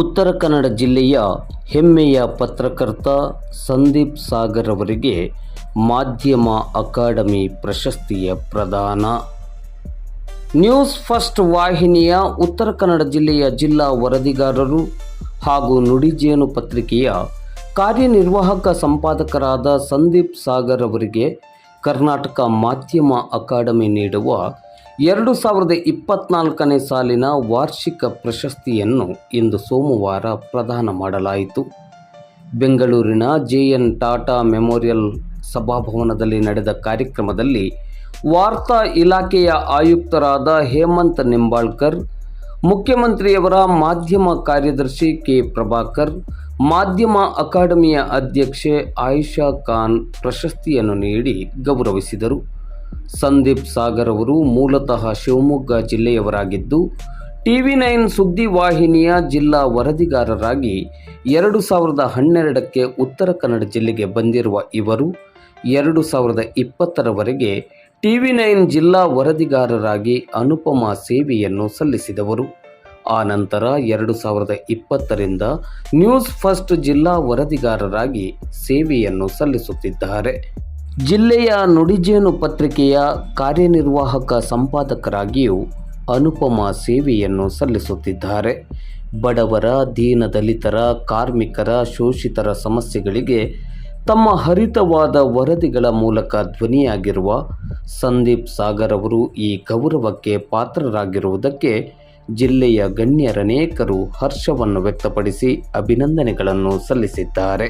ಉತ್ತರ ಕನ್ನಡ ಜಿಲ್ಲೆಯ ಹೆಮ್ಮೆಯ ಪತ್ರಕರ್ತ ಸಂದೀಪ್ ಸಾಗರ್ ಅವರಿಗೆ ಮಾಧ್ಯಮ ಅಕಾಡೆಮಿ ಪ್ರಶಸ್ತಿಯ ಪ್ರದಾನ. ನ್ಯೂಸ್ ಫಸ್ಟ್ ವಾಹಿನಿಯ ಉತ್ತರ ಕನ್ನಡ ಜಿಲ್ಲೆಯ ಜಿಲ್ಲಾ ವರದಿಗಾರರು ಹಾಗೂ ನುಡಿಜೇನು ಪತ್ರಿಕೆಯ ಕಾರ್ಯನಿರ್ವಾಹಕ ಸಂಪಾದಕರಾದ ಸಂದೀಪ್ ಸಾಗರ್ ಅವರಿಗೆ ಕರ್ನಾಟಕ ಮಾಧ್ಯಮ ಅಕಾಡೆಮಿ ನೀಡುವ ಎರಡು ಸಾವಿರದ ಇಪ್ಪತ್ನಾಲ್ಕನೇ ಸಾಲಿನ ವಾರ್ಷಿಕ ಪ್ರಶಸ್ತಿಯನ್ನು ಇಂದು ಸೋಮವಾರ ಪ್ರದಾನ ಮಾಡಲಾಯಿತು. ಬೆಂಗಳೂರಿನ ಜೆ ಎನ್ ಟಾಟಾ ಮೆಮೋರಿಯಲ್ ಸಭಾಭವನದಲ್ಲಿ ನಡೆದ ಕಾರ್ಯಕ್ರಮದಲ್ಲಿ ವಾರ್ತಾ ಇಲಾಖೆಯ ಆಯುಕ್ತರಾದ ಹೇಮಂತ್ ನಿಂಬಾಳ್ಕರ್ ಮುಖ್ಯಮಂತ್ರಿಯವರ ಮಾಧ್ಯಮ ಕಾರ್ಯದರ್ಶಿ ಕೆ. ಪ್ರಭಾಕರ್, ಮಾಧ್ಯಮ ಅಕಾಡೆಮಿಯ ಅಧ್ಯಕ್ಷೆ ಆಯಿಷಾ ಖಾನ್ ಪ್ರಶಸ್ತಿಯನ್ನು ನೀಡಿ ಗೌರವಿಸಿದರು. ಸಂದೀಪ್ ಸಾಗರ್ ಅವರು ಮೂಲತಃ ಶಿವಮೊಗ್ಗ ಜಿಲ್ಲೆಯವರಾಗಿದ್ದು, ಟಿವಿ ನೈನ್ ಸುದ್ದಿ ವಾಹಿನಿಯ ಜಿಲ್ಲಾ ವರದಿಗಾರರಾಗಿ ಎರಡು ಸಾವಿರದ ಹನ್ನೆರಡಕ್ಕೆ ಉತ್ತರ ಕನ್ನಡ ಜಿಲ್ಲೆಗೆ ಬಂದಿರುವ ಇವರು, ಎರಡು ಸಾವಿರದ ಇಪ್ಪತ್ತರವರೆಗೆ ಟಿವಿ ನೈನ್ ಜಿಲ್ಲಾ ವರದಿಗಾರರಾಗಿ ಅನುಪಮ ಸೇವೆಯನ್ನು ಸಲ್ಲಿಸಿದವರು. ಆ ನಂತರ ಎರಡು ಸಾವಿರದ ಇಪ್ಪತ್ತರಿಂದ ನ್ಯೂಸ್ ಫಸ್ಟ್ ಜಿಲ್ಲಾ ವರದಿಗಾರರಾಗಿ ಸೇವೆಯನ್ನು ಸಲ್ಲಿಸುತ್ತಿದ್ದಾರೆ. ಜಿಲ್ಲೆಯ ನುಡಿಜೇನು ಪತ್ರಿಕೆಯ ಕಾರ್ಯನಿರ್ವಾಹಕ ಸಂಪಾದಕರಾಗಿಯೂ ಅನುಪಮ ಸೇವೆಯನ್ನು ಸಲ್ಲಿಸುತ್ತಿದ್ದಾರೆ. ಬಡವರ ದೀನದಲಿತರ ಕಾರ್ಮಿಕರ, ಶೋಷಿತರ ಸಮಸ್ಯೆಗಳಿಗೆ ತಮ್ಮ ಹರಿತವಾದ ವರದಿಗಳ ಮೂಲಕ ಧ್ವನಿಯಾಗಿರುವ ಸಂದೀಪ್ ಸಾಗರ್ ಅವರು ಈ ಗೌರವಕ್ಕೆ ಪಾತ್ರರಾಗಿರುವುದಕ್ಕೆ ಜಿಲ್ಲೆಯ ಗಣ್ಯರನೇಕರು ಹರ್ಷವನ್ನು ವ್ಯಕ್ತಪಡಿಸಿ ಅಭಿನಂದನೆಗಳನ್ನು ಸಲ್ಲಿಸಿದ್ದಾರೆ.